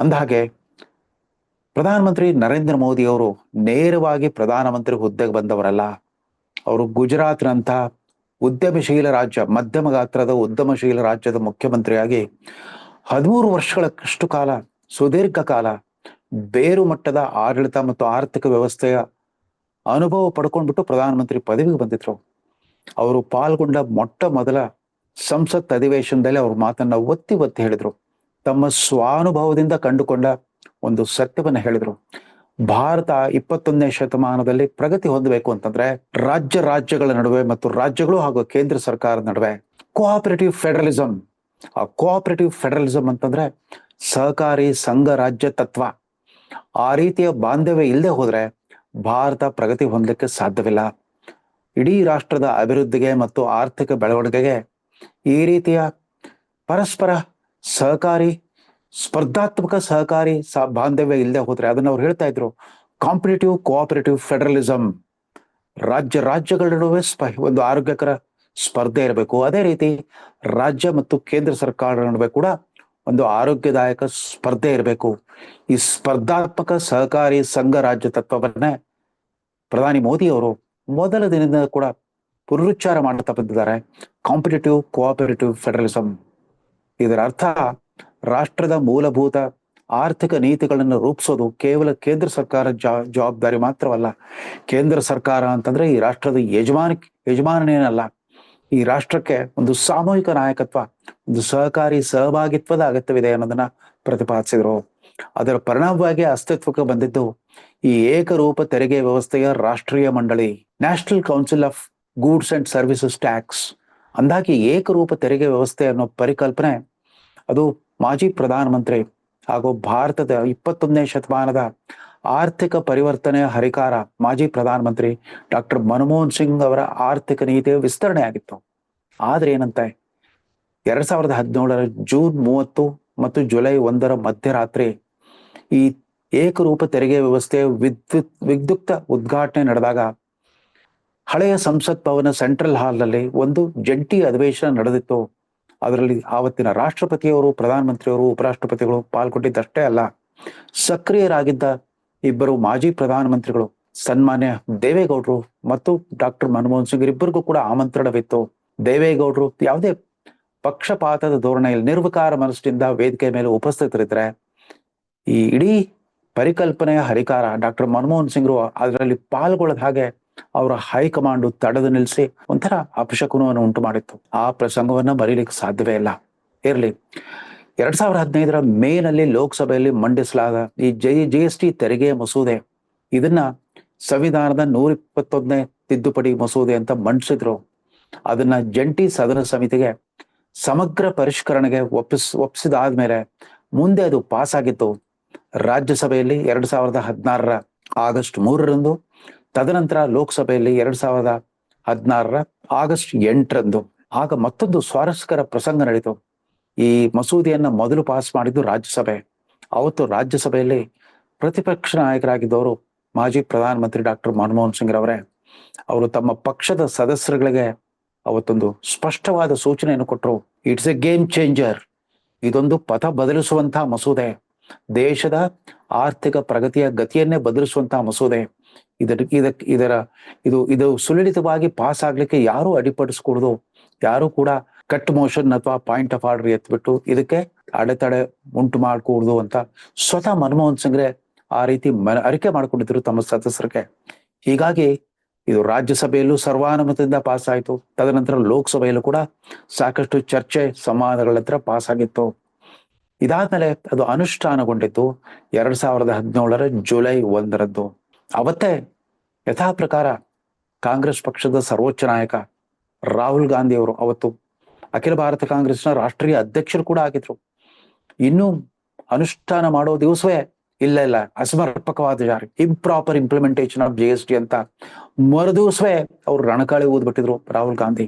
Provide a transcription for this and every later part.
ಅಂದಹಾಗೆ, ಪ್ರಧಾನಮಂತ್ರಿ ನರೇಂದ್ರ ಮೋದಿ ಅವರು ನೇರವಾಗಿ ಪ್ರಧಾನಮಂತ್ರಿ ಹುದ್ದೆಗೆ ಬಂದವರಲ್ಲ. ಅವರು ಗುಜರಾತ್ನಂಥ ಉದ್ಯಮಶೀಲ ರಾಜ್ಯ, ಮಧ್ಯಮ ಗಾತ್ರದ ಉದ್ಯಮಶೀಲ ರಾಜ್ಯದ ಮುಖ್ಯಮಂತ್ರಿಯಾಗಿ ಹದಿಮೂರು ವರ್ಷಗಳಷ್ಟು ಕಾಲ, ಸುದೀರ್ಘ ಕಾಲ ಬೇರು ಮಟ್ಟದ ಆಡಳಿತ ಮತ್ತು ಆರ್ಥಿಕ ವ್ಯವಸ್ಥೆಯ ಅನುಭವ ಪಡ್ಕೊಂಡ್ಬಿಟ್ಟು ಪ್ರಧಾನಮಂತ್ರಿ ಪದವಿಗೆ ಬಂದಿದ್ರು. ಅವರು ಪಾಲ್ಗೊಂಡ ಮೊಟ್ಟ ಮೊದಲ ಸಂಸತ್ ಅಧಿವೇಶನದಲ್ಲಿ ಅವ್ರ ಮಾತನ್ನ ಒತ್ತಿ ಒತ್ತಿ ಹೇಳಿದ್ರು. ತಮ್ಮ ಸ್ವಾನುಭವದಿಂದ ಕಂಡುಕೊಂಡ ಒಂದು ಸತ್ಯವನ್ನ ಹೇಳಿದರು. ಭಾರತ ಇಪ್ಪತ್ತೊಂದನೇ ಶತಮಾನದಲ್ಲಿ ಪ್ರಗತಿ ಹೊಂದಬೇಕು ಅಂತಂದ್ರೆ ರಾಜ್ಯ ರಾಜ್ಯಗಳ ನಡುವೆ ಮತ್ತು ರಾಜ್ಯಗಳು ಹಾಗೂ ಕೇಂದ್ರ ಸರ್ಕಾರದ ನಡುವೆ ಕೋಆಪರೇಟಿವ್ ಫೆಡರಲಿಸಂ ಆ ಕೋಆಪರೇಟಿವ್ ಫೆಡರಲಿಸಂ ಅಂತಂದ್ರೆ ಸಹಕಾರಿ ಸಂಘ ರಾಜ್ಯ ತತ್ವ. ಆ ರೀತಿಯ ಬಾಂಧವ್ಯ ಇಲ್ಲದೆ ಹೋದ್ರೆ ಭಾರತ ಪ್ರಗತಿ ಹೊಂದಲಿಕ್ಕೆ ಸಾಧ್ಯವಿಲ್ಲ. ಇಡೀ ರಾಷ್ಟ್ರದ ಅಭಿವೃದ್ಧಿಗೆ ಮತ್ತು ಆರ್ಥಿಕ ಬೆಳವಣಿಗೆಗೆ ಈ ರೀತಿಯ ಪರಸ್ಪರ ಸಹಕಾರಿ, ಸ್ಪರ್ಧಾತ್ಮಕ ಸಹಕಾರಿ ಬಾಂಧವ್ಯ ಇಲ್ಲದೆ ಹೋದ್ರೆ ಅದನ್ನ ಅವ್ರು ಹೇಳ್ತಾ ಇದ್ರು ಕಾಂಪಿಟೇಟಿವ್ ಕೋಆಪರೇಟಿವ್ ಫೆಡರಲಿಸಂ ರಾಜ್ಯ, ರಾಜ್ಯಗಳ ನಡುವೆ ಒಂದು ಆರೋಗ್ಯಕರ ಸ್ಪರ್ಧೆ ಇರಬೇಕು. ಅದೇ ರೀತಿ ರಾಜ್ಯ ಮತ್ತು ಕೇಂದ್ರ ಸರ್ಕಾರಗಳ ನಡುವೆ ಕೂಡ ಒಂದು ಆರೋಗ್ಯದಾಯಕ ಸ್ಪರ್ಧೆ ಇರಬೇಕು. ಈ ಸ್ಪರ್ಧಾತ್ಮಕ ಸಹಕಾರಿ ಸಂಘ ರಾಜ್ಯ ತತ್ವವನ್ನೇ ಪ್ರಧಾನಿ ಮೋದಿ ಅವರು ಮೊದಲ ದಿನದಿಂದ ಕೂಡ ಪುನರುಚ್ಚಾರ ಮಾಡ್ತಾ ಬಂದಿದ್ದಾರೆ. ಕಾಂಪಿಟೇಟಿವ್ ಕೋಆಪರೇಟಿವ್ ಫೆಡರಲಿಸಂ ಇದರ ಅರ್ಥ ರಾಷ್ಟ್ರದ ಮೂಲಭೂತ ಆರ್ಥಿಕ ನೀತಿಗಳನ್ನು ರೂಪಿಸೋದು ಕೇವಲ ಕೇಂದ್ರ ಸರ್ಕಾರ ಜವಾಬ್ದಾರಿ ಮಾತ್ರವಲ್ಲ. ಕೇಂದ್ರ ಸರ್ಕಾರ ಅಂತಂದ್ರೆ ಈ ರಾಷ್ಟ್ರದ ಯಜಮಾನ, ಯಜಮಾನನೇನಲ್ಲ. ಈ ರಾಷ್ಟ್ರಕ್ಕೆ ಒಂದು ಸಾಮೂಹಿಕ ನಾಯಕತ್ವ, ಒಂದು ಸಹಕಾರಿ ಸಹಭಾಗಿತ್ವದ ಅಗತ್ಯವಿದೆ ಅನ್ನೋದನ್ನ ಪ್ರತಿಪಾದಿಸಿದ್ರು. ಅದರ ಪರಿಣಾಮವಾಗಿ ಅಸ್ತಿತ್ವಕ್ಕೆ ಬಂದಿದ್ದು ಈ ಏಕರೂಪ ತೆರಿಗೆ ವ್ಯವಸ್ಥೆಯ ರಾಷ್ಟ್ರೀಯ ಮಂಡಳಿ national council of goods and services tax ಅಂದಾಗಿ ಏಕರೂಪ ತೆರಿಗೆ ವ್ಯವಸ್ಥೆ ಅನ್ನೋ ಪರಿಕಲ್ಪನೆ ಅದು ಮಾಜಿ ಪ್ರಧಾನಮಂತ್ರಿ ಹಾಗೂ ಭಾರತದ ಇಪ್ಪತ್ತೊಂದನೇ ಶತಮಾನದ ಆರ್ಥಿಕ ಪರಿವರ್ತನೆಯ ಹರಿಕಾರ ಮಾಜಿ ಪ್ರಧಾನಮಂತ್ರಿ ಡಾಕ್ಟರ್ ಮನಮೋಹನ್ ಸಿಂಗ್ ಅವರ ಆರ್ಥಿಕ ನೀತಿಯ ವಿಸ್ತರಣೆ ಆಗಿತ್ತು. ಆದ್ರೆ ಏನಂತೆ? ಎರಡ್ ಸಾವಿರದ ಹದಿನೇಳರ ಜೂನ್ ಮೂವತ್ತು ಮತ್ತು ಜುಲೈ ಒಂದರ ಮಧ್ಯರಾತ್ರಿ ಈ ಏಕರೂಪ ತೆರಿಗೆ ವ್ಯವಸ್ಥೆ ವಿದ್ಯುತ್, ವಿದ್ಯುಕ್ತ ಉದ್ಘಾಟನೆ ನಡೆದಾಗ ಹಳೆಯ ಸಂಸತ್ ಭವನ ಸೆಂಟ್ರಲ್ ಹಾಲ್ನಲ್ಲಿ ಒಂದು ಜಂಟಿ ಅಧಿವೇಶನ ನಡೆದಿತ್ತು. ಅದರಲ್ಲಿ ಆವತ್ತಿನ ರಾಷ್ಟ್ರಪತಿಯವರು, ಪ್ರಧಾನಮಂತ್ರಿಯವರು, ಉಪರಾಷ್ಟ್ರಪತಿಗಳು ಪಾಲ್ಗೊಂಡಿದ್ದಷ್ಟೇ ಅಲ್ಲ, ಸಕ್ರಿಯರಾಗಿದ್ದ ಇಬ್ಬರು ಮಾಜಿ ಪ್ರಧಾನಮಂತ್ರಿಗಳು ಸನ್ಮಾನ್ಯ ದೇವೇಗೌಡರು ಮತ್ತು ಡಾಕ್ಟರ್ ಮನಮೋಹನ್ ಸಿಂಗ್ ಇಬ್ಬರಿಗೂ ಕೂಡ ಆಮಂತ್ರಣವಿತ್ತು. ದೇವೇಗೌಡರು ಯಾವುದೇ ಪಕ್ಷಪಾತದ ಧೋರಣೆಯಲ್ಲಿ ನಿರ್ವಿಕಾರ ಮನಸ್ಸಿನಿಂದ ವೇದಿಕೆ ಮೇಲೆ ಉಪಸ್ಥಿತರಿದ್ರೆ ಈ ಇಡೀ ಪರಿಕಲ್ಪನೆಯ ಹರಿಕಾರ ಡಾಕ್ಟರ್ ಮನಮೋಹನ್ ಸಿಂಗ್ರು ಅದರಲ್ಲಿ ಪಾಲ್ಗೊಳ್ಳದ ಹಾಗೆ ಅವರ ಹೈಕಮಾಂಡ್ ತಡೆದು ನಿಲ್ಲಿಸಿ ಒಂಥರ ಅಪಶಕುನವನ್ನು ಉಂಟು ಮಾಡಿತ್ತು ಆ ಪ್ರಸಂಗವನ್ನ ಮರೀಲಿಕ್ಕೆ ಸಾಧ್ಯವೇ ಇಲ್ಲ. ಇರಲಿ. ಎರಡ್ ಸಾವಿರ ಹದಿನೈದರ ಮೇನಲ್ಲಿ ಲೋಕಸಭೆಯಲ್ಲಿ ಮಂಡಿಸಲಾದ ಈ ಜೈ ಜಿ ಎಸ್ ಟಿ ತೆರಿಗೆ ಮಸೂದೆ, ಇದನ್ನ ಸಂವಿಧಾನದ ನೂರ ಇಪ್ಪತ್ತೊಂದನೇ ತಿದ್ದುಪಡಿ ಮಸೂದೆ ಅಂತ ಮಂಡಿಸಿದ್ರು. ಅದನ್ನ ಜಂಟಿ ಸದನ ಸಮಿತಿಗೆ ಸಮಗ್ರ ಪರಿಷ್ಕರಣೆಗೆ ಒಪ್ಪಿಸ್, ಒಪ್ಪಿಸಿದಾದ್ಮೇಲೆ ಮುಂದೆ ಅದು ಪಾಸ್ ಆಗಿತ್ತು ರಾಜ್ಯಸಭೆಯಲ್ಲಿ ಎರಡ್ ಸಾವಿರದ ಹದಿನಾರರ ಆಗಸ್ಟ್ ಮೂರರಂದು ತದನಂತರ ಲೋಕಸಭೆಯಲ್ಲಿ ಎರಡ್ ಸಾವಿರದ ಹದಿನಾರರ ಆಗಸ್ಟ್ ಎಂಟರಂದು ಆಗ ಮತ್ತೊಂದು ಸ್ವಾರಸ್ಯಕರ ಪ್ರಸಂಗ ನಡೀತು. ಈ ಮಸೂದೆಯನ್ನ ಮೊದಲು ಪಾಸ್ ಮಾಡಿದ್ದು ರಾಜ್ಯಸಭೆ. ಅವತ್ತು ರಾಜ್ಯಸಭೆಯಲ್ಲಿ ಪ್ರತಿಪಕ್ಷ ನಾಯಕರಾಗಿದ್ದವರು ಮಾಜಿ ಪ್ರಧಾನಮಂತ್ರಿ ಡಾಕ್ಟರ್ ಮನಮೋಹನ್ ಸಿಂಗ್ ರವರೇ, ಅವರು ತಮ್ಮ ಪಕ್ಷದ ಸದಸ್ಯರುಗಳಿಗೆ ಅವತ್ತೊಂದು ಸ್ಪಷ್ಟವಾದ ಸೂಚನೆಯನ್ನು ಕೊಟ್ಟರು. ಇಟ್ಸ್ ಎ ಗೇಮ್ ಚೇಂಜರ್ ಇದೊಂದು ಪಥ ಬದಲಿಸುವಂತಹ ಮಸೂದೆ. ದೇಶದ ಆರ್ಥಿಕ ಪ್ರಗತಿಯ ಗತಿಯನ್ನೇ ಬದಲಿಸುವಂತಹ ಮಸೂದೆ. ಇದರ ಇದಕ್ಕೆ, ಇದರ, ಇದು ಇದು ಸುಲಲಿತವಾಗಿ ಪಾಸ್ ಆಗ್ಲಿಕ್ಕೆ ಯಾರು ಅಡಿಪಡಿಸ್ಕೊಡ್ದು, ಯಾರು ಕೂಡ ಕಟ್ ಮೋಷನ್ ಅಥವಾ ಪಾಯಿಂಟ್ ಆಫ್ ಆರ್ಡರ್ ಎತ್ಬಿಟ್ಟು ಇದಕ್ಕೆ ಅಡೆತಡೆ ಉಂಟು ಮಾಡ್ಕೂಡ್ದು ಅಂತ ಸ್ವತಃ ಮನಮೋಹನ್ ಸಿಂಗ್ರೆ ಆ ರೀತಿ ಮನ, ಅರಿಕೆ ಮಾಡ್ಕೊಂಡಿದ್ರು ತಮ್ಮ ಸದಸ್ಯರಿಗೆ. ಹೀಗಾಗಿ ಇದು ರಾಜ್ಯಸಭೆಯಲ್ಲೂ ಸರ್ವಾನುಮತದಿಂದ ಪಾಸ್ ಆಯಿತು. ತದನಂತರ ಲೋಕಸಭೆಯಲ್ಲೂ ಕೂಡ ಸಾಕಷ್ಟು ಚರ್ಚೆ, ಸಂವಾದಗಳ ಹತ್ರ ಪಾಸ್ ಆಗಿತ್ತು. ಇದಾದ್ಮೇಲೆ ಅದು ಅನುಷ್ಠಾನಗೊಂಡಿತ್ತು ಎರಡ್ ಸಾವಿರದ ಹದಿನೇಳರ ಜುಲೈ ಒಂದರದ್ದು ಅವತ್ತೇ ಯಥಾ ಪ್ರಕಾರ ಕಾಂಗ್ರೆಸ್ ಪಕ್ಷದ ಸರ್ವೋಚ್ಚ ನಾಯಕ ರಾಹುಲ್ ಗಾಂಧಿ ಅವರು ಅವತ್ತು ಅಖಿಲ ಭಾರತ ಕಾಂಗ್ರೆಸ್ನ ರಾಷ್ಟ್ರೀಯ ಅಧ್ಯಕ್ಷರು ಕೂಡ ಆಗಿದ್ರು. ಇನ್ನು ಅನುಷ್ಠಾನ ಮಾಡೋ ದಿವಸವೇ ಇಲ್ಲ ಇಲ್ಲ. ಅಸಮರ್ಪಕವಾದ ಜಾರಿ. Improper implementation of G T ಅಂತ ಮರುದಿವಸವೇ ಅವ್ರು ರಣಕಾಳಿ ಊದ್ಬಿಟ್ಟಿದ್ರು ರಾಹುಲ್ ಗಾಂಧಿ.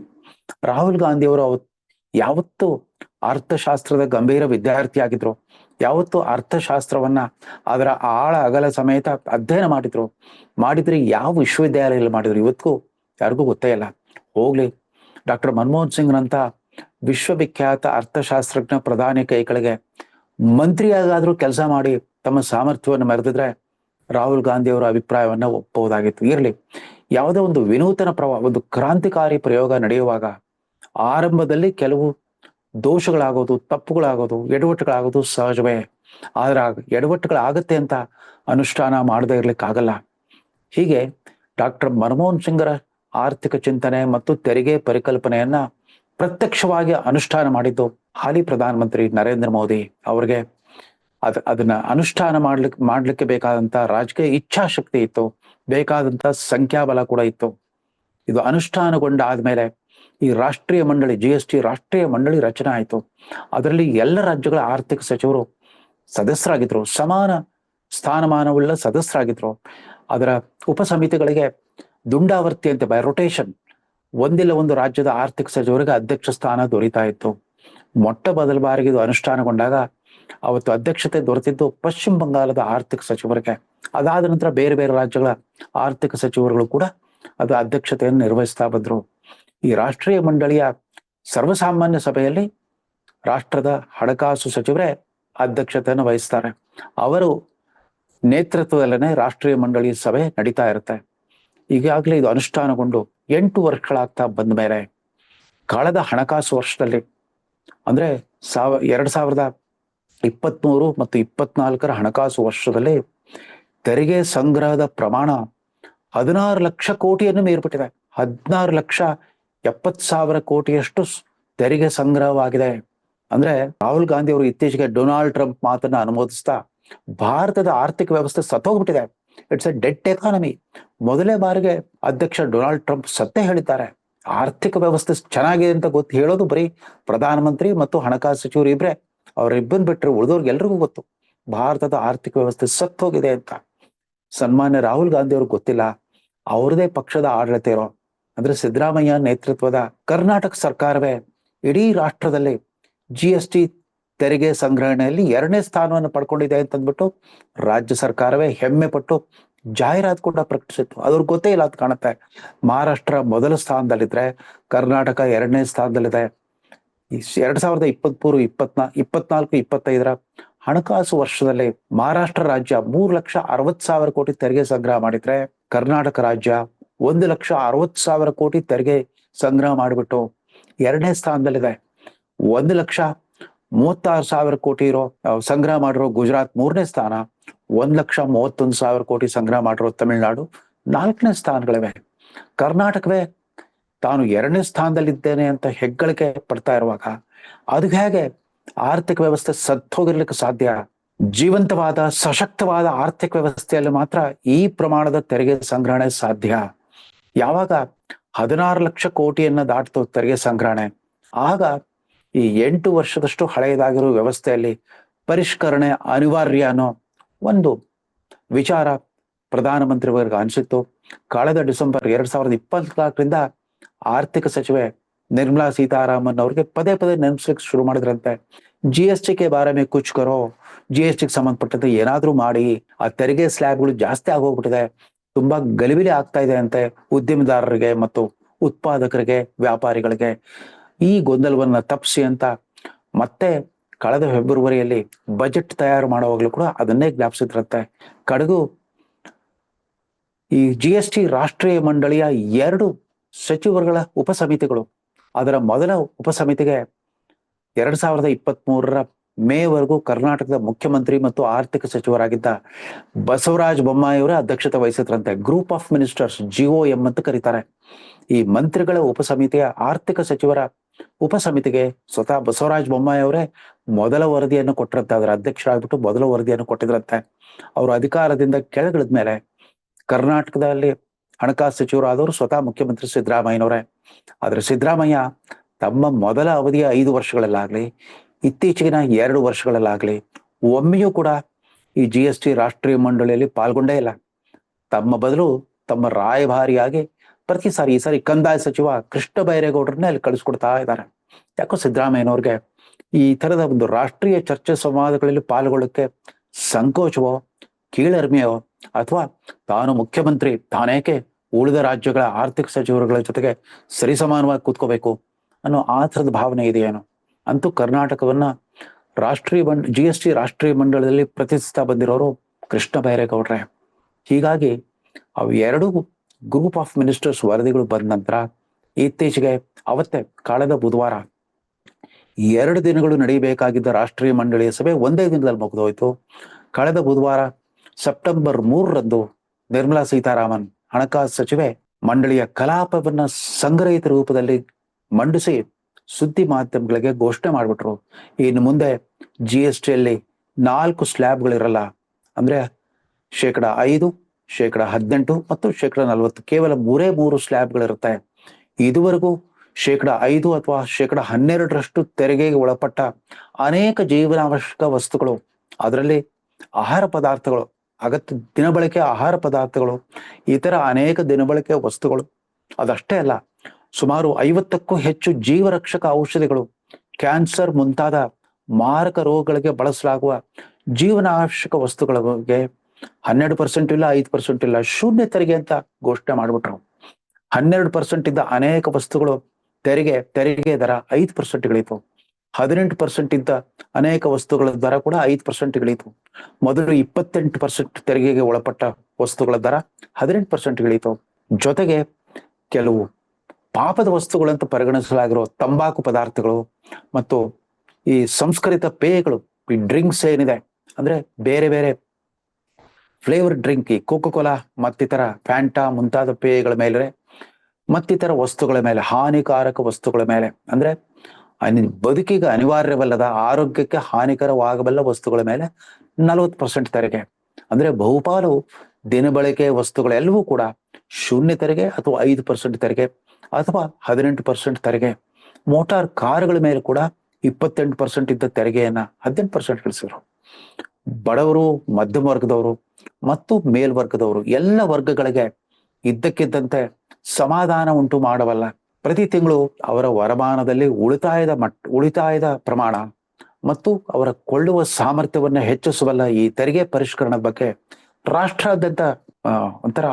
ರಾಹುಲ್ ಗಾಂಧಿ ಅವರು ಅವತ್ ಯಾವತ್ತು ಅರ್ಥಶಾಸ್ತ್ರದ ಗಂಭೀರ ವಿದ್ಯಾರ್ಥಿ ಆಗಿದ್ರು ಯಾವತ್ತು ಅರ್ಥಶಾಸ್ತ್ರವನ್ನ ಅದರ ಆಳ ಅಗಲ ಸಮೇತ ಅಧ್ಯಯನ ಮಾಡಿದ್ರು. ಮಾಡಿದ್ರೆ ಯಾವ ವಿಶ್ವವಿದ್ಯಾಲಯದಲ್ಲಿ ಮಾಡಿದ್ರು? ಇವತ್ತಿಗೂ ಯಾರಿಗೂ ಗೊತ್ತೇ ಇಲ್ಲ. ಹೋಗ್ಲಿ. ಡಾಕ್ಟರ್ ಮನಮೋಹನ್ ಸಿಂಗ್ನಂತ ವಿಶ್ವವಿಖ್ಯಾತ ಅರ್ಥಶಾಸ್ತ್ರಜ್ಞ ಪ್ರಧಾನಿ ಕೈಗಳಿಗೆ ಮಂತ್ರಿಯಾಗಾದ್ರೂ ಕೆಲಸ ಮಾಡಿ ತಮ್ಮ ಸಾಮರ್ಥ್ಯವನ್ನು ಮೆರೆದಿದ್ರೆ ರಾಹುಲ್ ಗಾಂಧಿ ಅವರ ಅಭಿಪ್ರಾಯವನ್ನ ಒಪ್ಪಬಹುದಾಗಿತ್ತು ಇರಲಿ. ಯಾವುದೇ ಒಂದು ವಿನೂತನ ಪ್ರವಾ, ಒಂದು ಕ್ರಾಂತಿಕಾರಿ ಪ್ರಯೋಗ ನಡೆಯುವಾಗ ಆರಂಭದಲ್ಲಿ ಕೆಲವು ದೋಷಗಳಾಗೋದು, ತಪ್ಪುಗಳಾಗೋದು, ಎಡವಟ್ಟುಗಳಾಗೋದು ಸಹಜವೇ. ಆದ್ರೆ ಎಡವಟ್ಟುಗಳಾಗತ್ತೆ ಅಂತ ಅನುಷ್ಠಾನ ಮಾಡದೇ ಇರ್ಲಿಕ್ಕಾಗಲ್ಲ. ಹೀಗೆ ಡಾಕ್ಟರ್ ಮನಮೋಹನ್ ಸಿಂಗ್ರ ಆರ್ಥಿಕ ಚಿಂತನೆ ಮತ್ತು ತೆರಿಗೆ ಪರಿಕಲ್ಪನೆಯನ್ನ ಪ್ರತ್ಯಕ್ಷವಾಗಿ ಅನುಷ್ಠಾನ ಮಾಡಿದ್ದು ಹಾಲಿ ಪ್ರಧಾನಮಂತ್ರಿ ನರೇಂದ್ರ ಮೋದಿ ಅವರಿಗೆ. ಅದ್ ಅದನ್ನ ಅನುಷ್ಠಾನ ಮಾಡ್ಲಿಕ್ಕೆ ಮಾಡ್ಲಿಕ್ಕೆ ಬೇಕಾದಂತ ರಾಜಕೀಯ ಇಚ್ಛಾಶಕ್ತಿ ಇತ್ತು. ಬೇಕಾದಂತ ಸಂಖ್ಯಾಬಲ ಕೂಡ ಇತ್ತು. ಇದು ಅನುಷ್ಠಾನಗೊಂಡ ಆದ್ಮೇಲೆ ಈ ರಾಷ್ಟ್ರೀಯ ಮಂಡಳಿ ಜಿ ಎಸ್ ಟಿ ರಾಷ್ಟ್ರೀಯ ಮಂಡಳಿ ರಚನೆ ಆಯಿತು. ಅದರಲ್ಲಿ ಎಲ್ಲ ರಾಜ್ಯಗಳ ಆರ್ಥಿಕ ಸಚಿವರು ಸದಸ್ಯರಾಗಿದ್ರು. ಸಮಾನ ಸ್ಥಾನಮಾನವುಳ್ಳ ಸದಸ್ಯರಾಗಿದ್ರು. ಅದರ ಉಪಸಮಿತಿಗಳಿಗೆ ದುಂಡಾವರ್ತಿ ಅಂತ ಬೈ ರೊಟೇಷನ್ ಒಂದಿಲ್ಲ ಒಂದು ರಾಜ್ಯದ ಆರ್ಥಿಕ ಸಚಿವರಿಗೆ ಅಧ್ಯಕ್ಷ ಸ್ಥಾನ ದೊರೀತಾ ಇತ್ತು. ಮೊಟ್ಟ ಮೊದಲ ಬಾರಿಗೆ ಇದು ಅನುಷ್ಠಾನಗೊಂಡಾಗ ಅವತ್ತು ಅಧ್ಯಕ್ಷತೆ ದೊರೆತಿದ್ದು ಪಶ್ಚಿಮ ಬಂಗಾಳದ ಆರ್ಥಿಕ ಸಚಿವರಿಗೆ. ಅದಾದ ನಂತರ ಬೇರೆ ಬೇರೆ ರಾಜ್ಯಗಳ ಆರ್ಥಿಕ ಸಚಿವರುಗಳು ಕೂಡ ಅದು ಅಧ್ಯಕ್ಷತೆಯನ್ನು ನಿರ್ವಹಿಸ್ತಾ ಬಂದ್ರು. ಈ ರಾಷ್ಟ್ರೀಯ ಮಂಡಳಿಯ ಸರ್ವಸಾಮಾನ್ಯ ಸಭೆಯಲ್ಲಿ ರಾಷ್ಟ್ರದ ಹಣಕಾಸು ಸಚಿವರೇ ಅಧ್ಯಕ್ಷತೆಯನ್ನು ವಹಿಸ್ತಾರೆ. ಅವರು ನೇತೃತ್ವದಲ್ಲೇ ರಾಷ್ಟ್ರೀಯ ಮಂಡಳಿ ಸಭೆ ನಡೀತಾ ಇರುತ್ತೆ. ಈಗಾಗಲೇ ಇದು ಅನುಷ್ಠಾನಗೊಂಡು ಎಂಟು ವರ್ಷಗಳಾಗ್ತಾ ಬಂದ ಮೇಲೆ ಕಳೆದ ಹಣಕಾಸು ವರ್ಷದಲ್ಲಿ ಅಂದ್ರೆ ಸಾವ, ಎರಡ್ ಸಾವಿರದ ಇಪ್ಪತ್ಮೂರು ಮತ್ತು ಇಪ್ಪತ್ನಾಲ್ಕರ ಹಣಕಾಸು ವರ್ಷದಲ್ಲಿ ತೆರಿಗೆ ಸಂಗ್ರಹದ ಪ್ರಮಾಣ ಹದಿನಾರು ಲಕ್ಷ ಕೋಟಿಯನ್ನು ಮೇರ್ಪಟ್ಟಿದೆ ಹದಿನಾರು ಲಕ್ಷ ಎಪ್ಪತ್ ಸಾವಿರ ಕೋಟಿಯಷ್ಟು ತೆರಿಗೆ ಸಂಗ್ರಹವಾಗಿದೆ. ಅಂದ್ರೆ ರಾಹುಲ್ ಗಾಂಧಿ ಅವರು ಇತ್ತೀಚೆಗೆ ಡೊನಾಲ್ಡ್ ಟ್ರಂಪ್ ಮಾತನ್ನ ಅನುಮೋದಿಸ್ತಾ ಭಾರತದ ಆರ್ಥಿಕ ವ್ಯವಸ್ಥೆ ಸತ್ತೋಗ್ಬಿಟ್ಟಿದೆ. ಇಟ್ಸ್ ಎ ಡೆಡ್ ಎಕಾನಮಿ ಮೊದಲೇ ಬಾರಿಗೆ ಅಧ್ಯಕ್ಷ ಡೊನಾಲ್ಡ್ ಟ್ರಂಪ್ ಸತ್ಯ ಹೇಳಿದ್ದಾರೆ. ಆರ್ಥಿಕ ವ್ಯವಸ್ಥೆ ಚೆನ್ನಾಗಿದೆ ಅಂತ ಗೊತ್ತು ಹೇಳೋದು ಬರೀ ಪ್ರಧಾನಮಂತ್ರಿ ಮತ್ತು ಹಣಕಾಸು ಸಚಿವರು ಇಬ್ರೆ. ಅವರಿಬ್ಬನ್ ಬಿಟ್ಟರೆ ಉಳಿದವ್ರಿಗೆ ಎಲ್ರಿಗೂ ಗೊತ್ತು. ಭಾರತದ ಆರ್ಥಿಕ ವ್ಯವಸ್ಥೆ ಸತ್ತೋಗಿದೆ ಅಂತ. ಸನ್ಮಾನ್ಯ ರಾಹುಲ್ ಗಾಂಧಿ ಅವ್ರಿಗೆ ಗೊತ್ತಿಲ್ಲ. ಅವ್ರದೇ ಪಕ್ಷದ ಆಡಳಿತ ಇರೋ ಅಂದ್ರೆ ಸಿದ್ದರಾಮಯ್ಯ ನೇತೃತ್ವದ ಕರ್ನಾಟಕ ಸರ್ಕಾರವೇ ಇಡೀ ರಾಷ್ಟ್ರದಲ್ಲಿ ಜಿ ಎಸ್ ಟಿ ತೆರಿಗೆ ಸಂಗ್ರಹಣೆಯಲ್ಲಿ ಎರಡನೇ ಸ್ಥಾನವನ್ನು ಪಡ್ಕೊಂಡಿದೆ ಅಂತಂದ್ಬಿಟ್ಟು ರಾಜ್ಯ ಸರ್ಕಾರವೇ ಹೆಮ್ಮೆ ಪಟ್ಟು ಜಾಹೀರಾತು ಕೂಡ ಪ್ರಕಟಿಸಿತ್ತು. ಅದ್ರ ಗೊತ್ತೇ ಇಲ್ಲ ಅಂತ ಕಾಣುತ್ತೆ. ಮಹಾರಾಷ್ಟ್ರ ಮೊದಲ ಸ್ಥಾನದಲ್ಲಿದ್ರೆ, ಕರ್ನಾಟಕ ಎರಡನೇ ಸ್ಥಾನದಲ್ಲಿದೆ. ಎರಡ್ ಸಾವಿರದ ಇಪ್ಪತ್ಮೂರು, ಇಪ್ಪತ್ನಾ, ಇಪ್ಪತ್ನಾಲ್ಕು, ಇಪ್ಪತ್ತೈದರ ಹಣಕಾಸು ವರ್ಷದಲ್ಲಿ ಮಹಾರಾಷ್ಟ್ರ ರಾಜ್ಯ ಮೂರು ಲಕ್ಷ ಅರವತ್ ಸಾವಿರ ಕೋಟಿ ತೆರಿಗೆ ಸಂಗ್ರಹ ಮಾಡಿದ್ರೆ ಕರ್ನಾಟಕ ರಾಜ್ಯ ಒಂದು ಲಕ್ಷ ಅರವತ್ ಸಾವಿರ ಕೋಟಿ ತೆರಿಗೆ ಸಂಗ್ರಹ ಮಾಡಿಬಿಟ್ಟು ಎರಡನೇ ಸ್ಥಾನದಲ್ಲಿದೆ. ಒಂದು ಲಕ್ಷ ಮೂವತ್ತಾರು ಸಾವಿರ ಕೋಟಿ ಇರೋ ಸಂಗ್ರಹ ಮಾಡಿರೋ ಗುಜರಾತ್ ಮೂರನೇ ಸ್ಥಾನ, ಒಂದ್ ಲಕ್ಷ ಮೂವತ್ತೊಂದು ಸಾವಿರ ಕೋಟಿ ಸಂಗ್ರಹ ಮಾಡಿರೋ ತಮಿಳುನಾಡು ನಾಲ್ಕನೇ ಸ್ಥಾನಗಳಿವೆ. ಕರ್ನಾಟಕವೇ ತಾನು ಎರಡನೇ ಸ್ಥಾನದಲ್ಲಿದ್ದೇನೆ ಅಂತ ಹೆಗ್ಗಳಿಕೆ ಪಡ್ತಾ ಇರುವಾಗ ಅದು ಹೇಗೆ ಆರ್ಥಿಕ ವ್ಯವಸ್ಥೆ ಸತ್ತೋಗಿರ್ಲಿಕ್ಕೆ ಸಾಧ್ಯ? ಜೀವಂತವಾದ ಸಶಕ್ತವಾದ ಆರ್ಥಿಕ ವ್ಯವಸ್ಥೆಯಲ್ಲಿ ಮಾತ್ರ ಈ ಪ್ರಮಾಣದ ತೆರಿಗೆ ಸಂಗ್ರಹಣೆ ಸಾಧ್ಯ. ಯಾವಾಗ ಹದಿನಾರು ಲಕ್ಷ ಕೋಟಿಯನ್ನ ದಾಟ್ತು ತೆರಿಗೆ ಸಂಗ್ರಹಣೆ. ಆಗ ಈ ಎಂಟು ವರ್ಷದಷ್ಟು ಹಳೆಯದಾಗಿರೋ ವ್ಯವಸ್ಥೆಯಲ್ಲಿ ಪರಿಷ್ಕರಣೆ ಅನಿವಾರ್ಯ ಅನ್ನೋ ಒಂದು ವಿಚಾರ ಪ್ರಧಾನಮಂತ್ರಿವರ್ಗ ಅನಿಸಿತ್ತು. ಕಳೆದ ಡಿಸೆಂಬರ್ ಎರಡ್ ಸಾವಿರದ ಇಪ್ಪತ್ನಾಲ್ಕರಿಂದ ಆರ್ಥಿಕ ಸಚಿವೆ ನಿರ್ಮಲಾ ಸೀತಾರಾಮನ್ ಅವ್ರಿಗೆ ಪದೇ ಪದೇ ನೆನಪಿಸ್ಲಿಕ್ಕೆ ಶುರು ಮಾಡಿದ್ರಂತೆ. ಜಿ ಎಸ್ ಟಿ ಕೆ ಬಾರೆ ಮೇ ಕುಚ್ ಜಿ ಎಸ್ ಟಿಗೆ ಸಂಬಂಧಪಟ್ಟಂತೆ ಏನಾದ್ರೂ ಮಾಡಿ, ಆ ತೆರಿಗೆ ಸ್ಲ್ಯಾಬ್ಗಳು ಜಾಸ್ತಿ ಆಗೋಗ್ಬಿಟ್ಟಿದೆ. ತುಂಬಾ ಗಲಿಬಿಲಿ ಆಗ್ತಾ ಇದೆ ಅಂತೆ ಉದ್ಯಮದಾರರಿಗೆ ಮತ್ತು ಉತ್ಪಾದಕರಿಗೆ, ವ್ಯಾಪಾರಿಗಳಿಗೆ ಈ ಗೊಂದಲವನ್ನ ತಪ್ಪಿಸಿ ಅಂತ ಮತ್ತೆ ಕಳೆದ ಫೆಬ್ರವರಿಯಲ್ಲಿ ಬಜೆಟ್ ತಯಾರು ಮಾಡುವಾಗಲೂ ಕೂಡ ಅದನ್ನೇ ಜ್ಞಾಪಿಸಿದ್ರಂತೆ. ಕಡಗು ಈ ಜಿ ಎಸ್ ಟಿ ರಾಷ್ಟ್ರೀಯ ಮಂಡಳಿಯ ಎರಡು ಸಚಿವರುಗಳ ಉಪಸಮಿತಿಗಳು. ಅದರ ಮೊದಲ ಉಪಸಮಿತಿಗೆ ಎರಡ್ ಸಾವಿರದ ಇಪ್ಪತ್ತ್ ಮೂರರ ಮೇವರೆಗೂ ಕರ್ನಾಟಕದ ಮುಖ್ಯಮಂತ್ರಿ ಮತ್ತು ಆರ್ಥಿಕ ಸಚಿವರಾಗಿದ್ದ ಬಸವರಾಜ ಬೊಮ್ಮಾಯಿಯವರ ಅಧ್ಯಕ್ಷತೆ ವಹಿಸಿದ್ರಂತೆ. Group of ministers G O M ಅಂತ ಕರೀತಾರೆ. ಈ ಮಂತ್ರಿಗಳ ಉಪಸಮಿತಿಯ ಆರ್ಥಿಕ ಸಚಿವರ ಉಪಸಮಿತಿಗೆ ಸ್ವತಃ ಬಸವರಾಜ ಬೊಮ್ಮಾಯಿ ಅವರೇ ಮೊದಲ ವರದಿಯನ್ನು ಕೊಟ್ಟಿರಂತೆ. ಅದರ ಅಧ್ಯಕ್ಷರಾಗ್ಬಿಟ್ಟು ಮೊದಲ ವರದಿಯನ್ನು ಕೊಟ್ಟಿದ್ರಂತೆ. ಅವರು ಅಧಿಕಾರದಿಂದ ಕೆಳಗಿಳಿದ ಮೇಲೆ ಕರ್ನಾಟಕದಲ್ಲಿ ಹಣಕಾಸು ಸಚಿವರಾದವರು ಸ್ವತಃ ಮುಖ್ಯಮಂತ್ರಿ ಸಿದ್ದರಾಮಯ್ಯನವರೇ. ಆದ್ರೆ ಸಿದ್ದರಾಮಯ್ಯ ತಮ್ಮ ಮೊದಲ ಅವಧಿಯ ಐದು ವರ್ಷಗಳಲ್ಲಾಗ್ಲಿ ಇತ್ತೀಚೆಗಿನ ಎರಡು ವರ್ಷಗಳಲ್ಲಾಗಲಿ ಒಮ್ಮೆಯೂ ಕೂಡ ಈ ಜಿ ಎಸ್ ಟಿ ರಾಷ್ಟ್ರೀಯ ಮಂಡಳಿಯಲ್ಲಿ ಪಾಲ್ಗೊಂಡೇ ಇಲ್ಲ. ತಮ್ಮ ಬದಲು ತಮ್ಮ ರಾಯಭಾರಿಯಾಗಿ ಪ್ರತಿ ಸಾರಿ ಈ ಸಾರಿ ಕಂದಾಯ ಸಚಿವ ಕೃಷ್ಣ ಬೈರೇಗೌಡರನ್ನೇ ಅಲ್ಲಿ ಕಳಿಸ್ಕೊಡ್ತಾ ಇದ್ದಾರೆ. ಯಾಕೋ ಸಿದ್ದರಾಮಯ್ಯನವ್ರಿಗೆ ಈ ತರದ ಒಂದು ರಾಷ್ಟ್ರೀಯ ಚರ್ಚೆ ಸಂವಾದಗಳಲ್ಲಿ ಪಾಲ್ಗೊಳ್ಳಕ್ಕೆ ಸಂಕೋಚವೋ, ಕೀಳರಿಮೆಯೋ, ಅಥವಾ ತಾನು ಮುಖ್ಯಮಂತ್ರಿ ತಾನೇಕೆ ಉಳಿದ ರಾಜ್ಯಗಳ ಆರ್ಥಿಕ ಸಚಿವರುಗಳ ಜೊತೆಗೆ ಸರಿಸಮಾನವಾಗಿ ಕೂತ್ಕೋಬೇಕು ಅನ್ನೋ ಆ ಥರದ ಭಾವನೆ ಇದೆಯೇನೋ? ಅಂತೂ ಕರ್ನಾಟಕವನ್ನ ರಾಷ್ಟ್ರೀಯ ಮಂಡ ಜಿ ಎಸ್ ಟಿ ರಾಷ್ಟ್ರೀಯ ಮಂಡಳದಲ್ಲಿ ಪ್ರತಿಷ್ಠಿತ ಬಂದಿರೋರು ಕೃಷ್ಣ ಬೈರೇಗೌಡ್ರೆ. ಹೀಗಾಗಿ ಅವು ಎರಡು ಗ್ರೂಪ್ ಆಫ್ ಮಿನಿಸ್ಟರ್ಸ್ ವರದಿಗಳು ಬಂದ ನಂತರ ಇತ್ತೀಚೆಗೆ ಅವತ್ತೆ ಕಳೆದ ಬುಧವಾರ ಎರಡು ದಿನಗಳು ನಡೆಯಬೇಕಾಗಿದ್ದ ರಾಷ್ಟ್ರೀಯ ಮಂಡಳಿಯ ಸಭೆ ಒಂದೇ ದಿನದಲ್ಲಿ ಮುಗಿದೋಯ್ತು. ಕಳೆದ ಬುಧವಾರ ಸೆಪ್ಟೆಂಬರ್ ಮೂರರಂದು ನಿರ್ಮಲಾ ಸೀತಾರಾಮನ್ ಹಣಕಾಸು ಸಚಿವೆ ಮಂಡಳಿಯ ಕಲಾಪವನ್ನ ಸಂಗ್ರಹಿತ ರೂಪದಲ್ಲಿ ಮಂಡಿಸಿ ಸುದ್ದಿ ಮಾಧ್ಯಮಗಳಿಗೆ ಘೋಷಣೆ ಮಾಡ್ಬಿಟ್ರು. ಇನ್ನು ಮುಂದೆ ಜಿ ಎಸ್ ಟಿಯಲ್ಲಿ ನಾಲ್ಕು ಸ್ಲ್ಯಾಬ್ಗಳಿರಲ್ಲ, ಅಂದ್ರೆ ಶೇಕಡ ಐದು, ಶೇಕಡ ಹದಿನೆಂಟು ಮತ್ತು ಶೇಕಡ ನಲವತ್ತು, ಕೇವಲ ಮೂರೇ ಮೂರು ಸ್ಲ್ಯಾಬ್ಗಳಿರುತ್ತೆ. ಇದುವರೆಗೂ ಶೇಕಡ ಐದು ಅಥವಾ ಶೇಕಡ ಹನ್ನೆರಡರಷ್ಟು ತೆರಿಗೆಗೆ ಒಳಪಟ್ಟ ಅನೇಕ ಜೀವನಾವಶ್ಯಕ ವಸ್ತುಗಳು, ಅದರಲ್ಲಿ ಆಹಾರ ಪದಾರ್ಥಗಳು, ಅಗತ್ಯ ದಿನಬಳಕೆ ಆಹಾರ ಪದಾರ್ಥಗಳು, ಇತರ ಅನೇಕ ದಿನಬಳಕೆ ವಸ್ತುಗಳು, ಅದಷ್ಟೇ ಅಲ್ಲ. ಸುಮಾರು ಐವತ್ತಕ್ಕೂ ಹೆಚ್ಚು ಜೀವರಕ್ಷಕ ಔಷಧಿಗಳು ಕ್ಯಾನ್ಸರ್ ಮುಂತಾದ ಮಾರಕ ರೋಗಗಳಿಗೆ ಬಳಸಲಾಗುವ ಜೀವನಾವಶ್ಯಕ ವಸ್ತುಗಳ ಬಗ್ಗೆ ಹನ್ನೆರಡು ಪರ್ಸೆಂಟ್ ಇಲ್ಲ, ಐದು ಪರ್ಸೆಂಟ್ ಇಲ್ಲ ಶೂನ್ಯ ತೆರಿಗೆ ಅಂತ ಘೋಷಣೆ ಮಾಡ್ಬಿಟ್ರು. ಹನ್ನೆರಡು ಪರ್ಸೆಂಟ್ ಇದ್ದ ಅನೇಕ ವಸ್ತುಗಳು ತೆರಿಗೆ ತೆರಿಗೆ ದರ ಐದು ಪರ್ಸೆಂಟ್ ಇಳಿತು ಹದಿನೆಂಟು ಪರ್ಸೆಂಟ್ ಇದ್ದ ಅನೇಕ ವಸ್ತುಗಳ ದರ ಕೂಡ ಐದು ಪರ್ಸೆಂಟ್ ಇಳಿತು ಮೊದಲು ಇಪ್ಪತ್ತೆಂಟು ಪರ್ಸೆಂಟ್ ತೆರಿಗೆಗೆ ಒಳಪಟ್ಟ ವಸ್ತುಗಳ ದರ ಹದಿನೆಂಟು ಪರ್ಸೆಂಟ್ ಇಳಿತು ಜೊತೆಗೆ ಕೆಲವು ಪಾಪದ ವಸ್ತುಗಳಂತ ಪರಿಗಣಿಸಲಾಗಿರೋ ತಂಬಾಕು ಪದಾರ್ಥಗಳು ಮತ್ತು ಈ ಸಂಸ್ಕರಿತ ಪೇಯಗಳು, ಈ ಡ್ರಿಂಕ್ಸ್ ಏನಿದೆ, ಅಂದ್ರೆ ಬೇರೆ ಬೇರೆ ಫ್ಲೇವರ್ ಡ್ರಿಂಕ್, ಈ ಕೋಕೋ ಕೋಲಾ ಮತ್ತಿತರ ಫ್ಯಾಂಟಾ ಮುಂತಾದ ಪೇಯಗಳ ಮೇಲೆ ಮತ್ತಿತರ ವಸ್ತುಗಳ ಮೇಲೆ, ಹಾನಿಕಾರಕ ವಸ್ತುಗಳ ಮೇಲೆ, ಅಂದ್ರೆ ಬದುಕಿಗೆ ಅನಿವಾರ್ಯವಲ್ಲದ ಆರೋಗ್ಯಕ್ಕೆ ಹಾನಿಕರವಾಗಬಲ್ಲ ವಸ್ತುಗಳ ಮೇಲೆ ನಲವತ್ತು ಪರ್ಸೆಂಟ್ ತೆರಿಗೆ. ಅಂದ್ರೆ ಬಹುಪಾಲು ದಿನಬಳಕೆ ವಸ್ತುಗಳೆಲ್ಲವೂ ಕೂಡ ಶೂನ್ಯ ತೆರಿಗೆ ಅಥವಾ ಐದು ಪರ್ಸೆಂಟ್ ತೆರಿಗೆ. ಅಥವಾ ಹದಿನೆಂಟು ಪರ್ಸೆಂಟ್ ತೆರಿಗೆ. ಮೋಟಾರ್ ಕಾರುಗಳ ಮೇಲೆ ಕೂಡ ಇಪ್ಪತ್ತೆಂಟು ಪರ್ಸೆಂಟ್ ಇದ್ದ ತೆರಿಗೆಯನ್ನ ಹದಿನೆಂಟು ಪರ್ಸೆಂಟ್ ಕಳಿಸಿದ್ರು ಬಡವರು, ಮಧ್ಯಮ ವರ್ಗದವರು ಮತ್ತು ಮೇಲ್ವರ್ಗದವರು ಎಲ್ಲ ವರ್ಗಗಳಿಗೆ ಇದ್ದಕ್ಕಿದ್ದಂತೆ ಸಮಾಧಾನ ಉಂಟು ಮಾಡಬಲ್ಲ. ಪ್ರತಿ ತಿಂಗಳು ಅವರ ವರಮಾನದಲ್ಲಿ ಉಳಿತಾಯದ ಮಟ್ಟ ಉಳಿತಾಯದ ಪ್ರಮಾಣ ಮತ್ತು ಅವರ ಕೊಳ್ಳುವ ಸಾಮರ್ಥ್ಯವನ್ನ ಹೆಚ್ಚಿಸುವಲ್ಲ ಈ ತೆರಿಗೆ ಪರಿಷ್ಕರಣದ ಬಗ್ಗೆ ರಾಷ್ಟ್ರಾದ್ಯಂತ ಒಂಥರ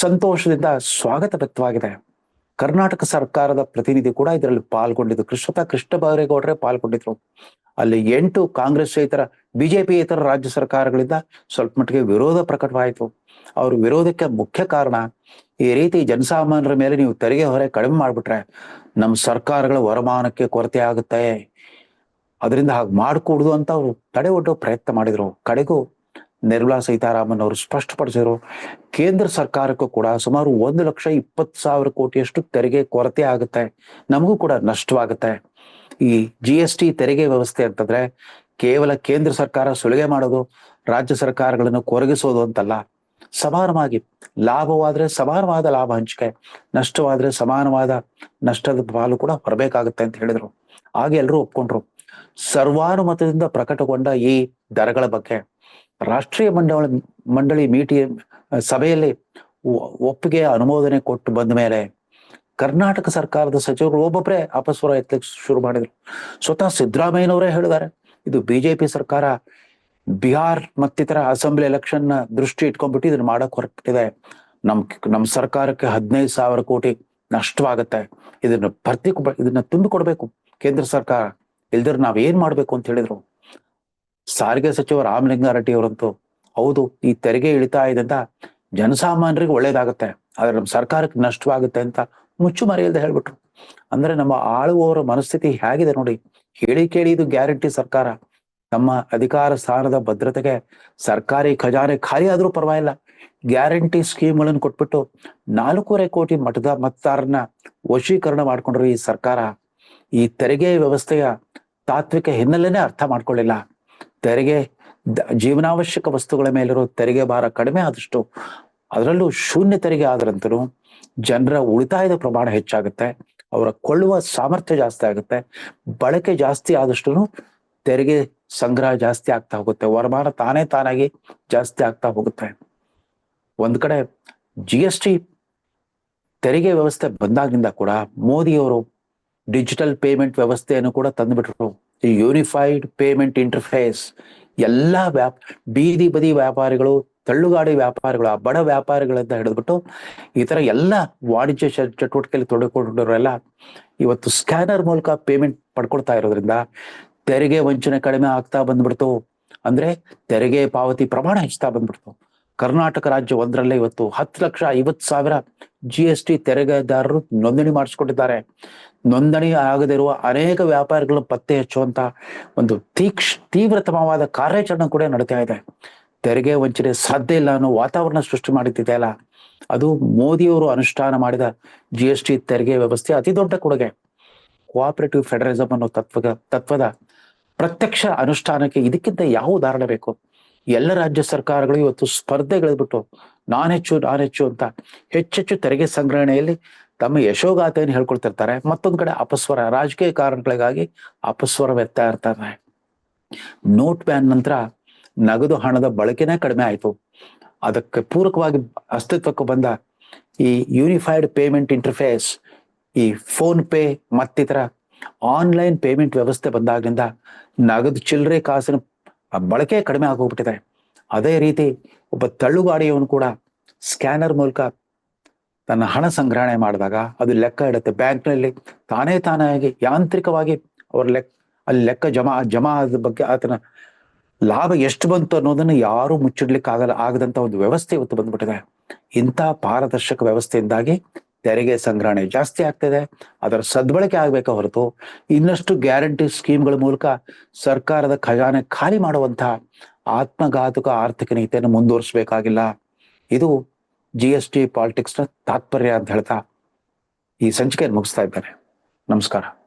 ಸಂತೋಷದಿಂದ ಸ್ವಾಗತ ವ್ಯಕ್ತವಾಗಿದೆ. ಕರ್ನಾಟಕ ಸರ್ಕಾರದ ಪ್ರತಿನಿಧಿ ಕೂಡ ಇದರಲ್ಲಿ ಪಾಲ್ಗೊಂಡಿದ್ದು. ಕೃಷ್ಣತ ಕೃಷ್ಣ ಬೈರೇಗೌಡರೇ ಪಾಲ್ಗೊಂಡಿದ್ರು. ಅಲ್ಲಿ ಎಂಟು ಕಾಂಗ್ರೆಸ್ ಇತರ ಬಿಜೆಪಿ ಇತರ ರಾಜ್ಯ ಸರ್ಕಾರಗಳಿಂದ ಸ್ವಲ್ಪ ಮಟ್ಟಿಗೆ ವಿರೋಧ ಪ್ರಕಟವಾಯಿತು. ಅವ್ರ ವಿರೋಧಕ್ಕೆ ಮುಖ್ಯ ಕಾರಣ, ಈ ರೀತಿ ಜನಸಾಮಾನ್ಯರ ಮೇಲೆ ನೀವು ತೆರಿಗೆ ಹೊರೆ ಕಡಿಮೆ ಮಾಡ್ಬಿಟ್ರೆ ನಮ್ಮ ಸರ್ಕಾರಗಳ ವರಮಾನಕ್ಕೆ ಕೊರತೆ ಆಗುತ್ತೆ. ಅದರಿಂದ ಹಾಗೆ ಮಾಡಿಕೊಡುದು ಅಂತ ಅವರು ತಡೆ ಒಡ್ಡೋ ಪ್ರಯತ್ನ ಮಾಡಿದ್ರು. ಕಡೆಗೂ ನಿರ್ಮಲಾ ಸೀತಾರಾಮನ್ ಅವರು ಸ್ಪಷ್ಟಪಡಿಸಿದ್ರು, ಕೇಂದ್ರ ಸರ್ಕಾರಕ್ಕೂ ಕೂಡ ಸುಮಾರು ಒಂದು ಲಕ್ಷ ಇಪ್ಪತ್ತು ಸಾವಿರ ಕೋಟಿಯಷ್ಟು ತೆರಿಗೆ ಕೊರತೆ ಆಗುತ್ತೆ, ನಮಗೂ ಕೂಡ ನಷ್ಟವಾಗುತ್ತೆ. ಈ ಜಿ ಎಸ್ ಟಿ ತೆರಿಗೆ ವ್ಯವಸ್ಥೆ ಅಂತಂದ್ರೆ ಕೇವಲ ಕೇಂದ್ರ ಸರ್ಕಾರ ಸುಲಿಗೆ ಮಾಡೋದು, ರಾಜ್ಯ ಸರ್ಕಾರಗಳನ್ನು ಕೊರಗಿಸೋದು ಅಂತಲ್ಲ. ಸಮಾನವಾಗಿ ಲಾಭವಾದ್ರೆ ಸಮಾನವಾದ ಲಾಭ ಹಂಚಿಕೆ, ನಷ್ಟವಾದ್ರೆ ಸಮಾನವಾದ ನಷ್ಟದ ಪಾಲು ಕೂಡ ಬರಬೇಕಾಗುತ್ತೆ ಅಂತ ಹೇಳಿದ್ರು. ಹಾಗೆ ಎಲ್ಲರೂ ಒಪ್ಕೊಂಡ್ರು. ಸರ್ವಾನುಮತದಿಂದ ಪ್ರಕಟಗೊಂಡ ಈ ದರಗಳ ಬಗ್ಗೆ ರಾಷ್ಟ್ರೀಯ ಮಂಡಳ ಮಂಡಳಿ ಮೀಟಿ ಸಭೆಯಲ್ಲಿ ಒಪ್ಪಿಗೆ ಅನುಮೋದನೆ ಕೊಟ್ಟು ಬಂದ ಮೇಲೆ ಕರ್ನಾಟಕ ಸರ್ಕಾರದ ಸಚಿವರು ಒಬ್ಬೊಬ್ಬರೇ ಅಪಸ್ವರ ಎತ್ತಲಿಕ್ಕೆ ಶುರು ಮಾಡಿದ್ರು. ಸ್ವತಃ ಸಿದ್ದರಾಮಯ್ಯನವರೇ ಹೇಳಿದ್ದಾರೆ, ಇದು ಬಿಜೆಪಿ ಸರ್ಕಾರ ಬಿಹಾರ್ ಮತ್ತಿತರ ಅಸೆಂಬ್ಲಿ ಎಲೆಕ್ಷನ್ನ ದೃಷ್ಟಿ ಇಟ್ಕೊಂಡ್ಬಿಟ್ಟು ಇದನ್ನ ಮಾಡಕ್ ಹೊರಟಿದೆ. ನಮ್ ನಮ್ ಸರ್ಕಾರಕ್ಕೆ ಹದಿನೈದು ಸಾವಿರ ಕೋಟಿ ನಷ್ಟವಾಗತ್ತೆ. ಇದನ್ನ ಭರ್ತಿ ಇದನ್ನ ತುಂಬಿಕೊಡ್ಬೇಕು ಕೇಂದ್ರ ಸರ್ಕಾರ. ಇಲ್ದಿರ ನಾವ್ ಏನ್ ಮಾಡ್ಬೇಕು ಅಂತ ಹೇಳಿದ್ರು. ಸಾರಿಗೆ ಸಚಿವ ರಾಮಲಿಂಗಾರೆಡ್ಡಿ ಅವರಂತೂ, ಹೌದು, ಈ ತೆರಿಗೆ ಇಳಿತಾಯದಿಂದ ಜನಸಾಮಾನ್ಯರಿಗೆ ಒಳ್ಳೇದಾಗುತ್ತೆ, ಆದ್ರೆ ನಮ್ಮ ಸರ್ಕಾರಕ್ಕೆ ನಷ್ಟವಾಗುತ್ತೆ ಅಂತ ಮುಚ್ಚು ಮರೆಯಲ್ದೆ ಹೇಳ್ಬಿಟ್ರು. ಅಂದ್ರೆ ನಮ್ಮ ಆಳುವವರ ಮನಸ್ಥಿತಿ ಹೇಗಿದೆ ನೋಡಿ, ಹೇಳಿ ಕೇಳಿ ಇದು ಗ್ಯಾರಂಟಿ ಸರ್ಕಾರ. ತಮ್ಮ ಅಧಿಕಾರ ಸ್ಥಾನದ ಭದ್ರತೆಗೆ ಸರ್ಕಾರಿ ಖಜಾನೆ ಖಾಲಿ ಆದ್ರೂ ಪರವಾಗಿಲ್ಲ. ಗ್ಯಾರಂಟಿ ಸ್ಕೀಮ್ಗಳನ್ನು ಕೊಟ್ಬಿಟ್ಟು ನಾಲ್ಕೂವರೆ ಕೋಟಿ ಮಠದ ಮತದಾರನ್ನ ವಶೀಕರಣ ಮಾಡ್ಕೊಂಡ್ರು ಈ ಸರ್ಕಾರ. ಈ ತೆರಿಗೆ ವ್ಯವಸ್ಥೆಯ ತಾತ್ವಿಕ ಹಿನ್ನೆಲೆನೇ ಅರ್ಥ ಮಾಡ್ಕೊಳ್ಳಿಲ್ಲ. ತೆರಿಗೆ ಜೀವನಾವಶ್ಯಕ ವಸ್ತುಗಳ ಮೇಲಿರೋ ತೆರಿಗೆ ಭಾರ ಕಡಿಮೆ ಆದಷ್ಟು ಅದರಲ್ಲೂ ಶೂನ್ಯ ತೆರಿಗೆ ಆದ್ರಂತೂ ಜನರ ಉಳಿತಾಯದ ಪ್ರಮಾಣ ಹೆಚ್ಚಾಗುತ್ತೆ. ಅವರ ಕೊಳ್ಳುವ ಸಾಮರ್ಥ್ಯ ಜಾಸ್ತಿ ಆಗುತ್ತೆ. ಬಳಕೆ ಜಾಸ್ತಿ ಆದಷ್ಟು ತೆರಿಗೆ ಸಂಗ್ರಹ ಜಾಸ್ತಿ ಆಗ್ತಾ ಹೋಗುತ್ತೆ. ವರಮಾನ ತಾನೇ ತಾನಾಗಿ ಜಾಸ್ತಿ ಆಗ್ತಾ ಹೋಗುತ್ತೆ. ಒಂದ್ ಕಡೆ ಜಿ ಎಸ್ ಟಿ ತೆರಿಗೆ ವ್ಯವಸ್ಥೆ ಬಂದಾಗಿಂದ ಕೂಡ ಮೋದಿಯವರು ಡಿಜಿಟಲ್ ಪೇಮೆಂಟ್ ವ್ಯವಸ್ಥೆಯನ್ನು ಕೂಡ ತಂದುಬಿಟ್ರು. ಈ ಯೂನಿಫೈಡ್ ಪೇಮೆಂಟ್ ಇಂಟರ್ಫೇಸ್ ಎಲ್ಲ ವ್ಯಾಪ್, ಬೀದಿ ಬದಿ ವ್ಯಾಪಾರಿಗಳು, ತಳ್ಳುಗಾಡಿ ವ್ಯಾಪಾರಿಗಳು, ಆ ಬಡ ವ್ಯಾಪಾರಿಗಳಿಂದ ಹಿಡಿದ್ಬಿಟ್ಟು ಈ ತರ ಎಲ್ಲ ವಾಣಿಜ್ಯ ಚಟುವಟಿಕೆಯಲ್ಲಿ ತೊಡಗಿಕೊಂಡಿರೋರೆಲ್ಲ ಇವತ್ತು ಸ್ಕ್ಯಾನರ್ ಮೂಲಕ ಪೇಮೆಂಟ್ ಪಡ್ಕೊಳ್ತಾ ಇರೋದ್ರಿಂದ ತೆರಿಗೆ ವಂಚನೆ ಕಡಿಮೆ ಆಗ್ತಾ ಬಂದ್ಬಿಡ್ತು. ಅಂದ್ರೆ ತೆರಿಗೆ ಪಾವತಿ ಪ್ರಮಾಣ ಹೆಚ್ಚುತ್ತಾ ಬಂದ್ಬಿಡ್ತು. ಕರ್ನಾಟಕ ರಾಜ್ಯ ಒಂದರಲ್ಲೇ ಇವತ್ತು ಹತ್ತು ಲಕ್ಷ ಐವತ್ತು ಸಾವಿರ ಜಿ ಎಸ್ ಟಿ ತೆರಿಗೆದಾರರು ನೋಂದಣಿ ಮಾಡಿಸ್ಕೊಂಡಿದ್ದಾರೆ. ನೋಂದಣಿ ಆಗದಿರುವ ಅನೇಕ ವ್ಯಾಪಾರಿಗಳನ್ನು ಪತ್ತೆ ಹಚ್ಚುವಂತ ಒಂದು ತೀಕ್ಷ ತೀವ್ರತಮವಾದ ಕಾರ್ಯಾಚರಣೆ ಕೂಡ ನಡೀತಾ ಇದೆ. ತೆರಿಗೆ ವಂಚನೆ ಸಾಧ್ಯ ಇಲ್ಲ ಅನ್ನೋ ವಾತಾವರಣ ಸೃಷ್ಟಿ ಮಾಡುತ್ತಿದೆಯಲ್ಲ ಅದು ಮೋದಿಯವರು ಅನುಷ್ಠಾನ ಮಾಡಿದ ಜಿ ಎಸ್ ಟಿ ತೆರಿಗೆ ವ್ಯವಸ್ಥೆ ಅತಿ ದೊಡ್ಡ ಕೊಡುಗೆ. ಕೋಆಪರೇಟಿವ್ ಫೆಡರಲಿಸಂ ಅನ್ನೋ ತತ್ವದ ತತ್ವದ ಪ್ರತ್ಯಕ್ಷ ಅನುಷ್ಠಾನಕ್ಕೆ ಇದಕ್ಕಿಂತ ಯಾವ ಉದಾಹರಣೆ ಬೇಕು? ಎಲ್ಲ ರಾಜ್ಯ ಸರ್ಕಾರಗಳು ಇವತ್ತು ಸ್ಪರ್ಧೆಗಳಿದ್ಬಿಟ್ಟು ನಾನ್ ಹೆಚ್ಚು ನಾನ್ ಅಂತ ಹೆಚ್ಚೆಚ್ಚು ತೆರಿಗೆ ಸಂಗ್ರಹಣೆಯಲ್ಲಿ ತಮ್ಮ ಯಶೋಗಾಥೆಯನ್ನು ಹೇಳ್ಕೊಳ್ತಿರ್ತಾರೆ ಮತ್ತೊಂದ್ ಕಡೆ ಅಪಸ್ವರ, ರಾಜಕೀಯ ಕಾರಣಗಳಿಗಾಗಿ ಅಪಸ್ವರ ವ್ಯಕ್ತ ಇರ್ತಾರೆ. ನೋಟ್ ಬ್ಯಾನ್ ನಂತರ ನಗದು ಹಣದ ಬಳಕೆನೇ ಕಡಿಮೆ ಆಯಿತು. ಅದಕ್ಕೆ ಪೂರಕವಾಗಿ ಅಸ್ತಿತ್ವಕ್ಕೆ ಬಂದ ಈ ಯೂನಿಫೈಡ್ ಪೇಮೆಂಟ್ ಇಂಟರ್ಫೇಸ್, ಈ ಫೋನ್ ಪೇ ಮತ್ತಿತರ ಆನ್ಲೈನ್ ಪೇಮೆಂಟ್ ವ್ಯವಸ್ಥೆ ಬಂದಾಗಿನಿಂದ ನಗದು ಚಿಲ್ಲರೆ ಕಾಸಿನ ಬಳಕೆ ಕಡಿಮೆ ಆಗೋಗ್ಬಿಟ್ಟಿದೆ. ಅದೇ ರೀತಿ ಒಬ್ಬ ತಳ್ಳುಗಾಡಿಯವನು ಕೂಡ ಸ್ಕ್ಯಾನರ್ ಮೂಲಕ ತನ್ನ ಹಣ ಸಂಗ್ರಹಣೆ ಮಾಡಿದಾಗ ಅದು ಲೆಕ್ಕ ಇಡುತ್ತೆ. ಬ್ಯಾಂಕ್ನಲ್ಲಿ ತಾನೇ ತಾನಾಗಿ ಯಾಂತ್ರಿಕವಾಗಿ ಅವ್ರ ಲೆಕ್ಕ ಅಲ್ಲಿ ಲೆಕ್ಕ ಜಮಾ ಜಮಾ ಆದ ಬಗ್ಗೆ ಆತನ ಲಾಭ ಎಷ್ಟು ಬಂತು ಅನ್ನೋದನ್ನ ಯಾರು ಮುಚ್ಚಿಡ್ಲಿಕ್ಕೆ ಆಗಲ್ಲ ಆಗದಂತ ಒಂದು ವ್ಯವಸ್ಥೆ ಇವತ್ತು ಬಂದ್ಬಿಟ್ಟಿದೆ. ಇಂಥ ಪಾರದರ್ಶಕ ವ್ಯವಸ್ಥೆಯಿಂದಾಗಿ ತೆರಿಗೆ ಸಂಗ್ರಹಣೆ ಜಾಸ್ತಿ ಆಗ್ತಿದೆ. ಅದರ ಸದ್ಬಳಕೆ ಆಗ್ಬೇಕ ಹೊರತು ಇನ್ನಷ್ಟು ಗ್ಯಾರಂಟಿ ಸ್ಕೀಮ್ಗಳ ಮೂಲಕ ಸರ್ಕಾರದ ಖಜಾನೆ ಖಾಲಿ ಮಾಡುವಂತಹ ಆತ್ಮಘಾತುಕ ಆರ್ಥಿಕ ನೀತಿಯನ್ನು ಮುಂದುವರಿಸಬೇಕಾಗಿಲ್ಲ. ಇದು ಜಿ ಎಸ್ ಟಿ ಪಾಲಿಟಿಕ್ಸ್ನ ತಾತ್ಪರ್ಯ ಅಂತ ಹೇಳ್ತಾ ಈ ಸಂಚಿಕೆಯನ್ನು ಮುಗಿಸ್ತಾ ಇದ್ದೇನೆ. ನಮಸ್ಕಾರ.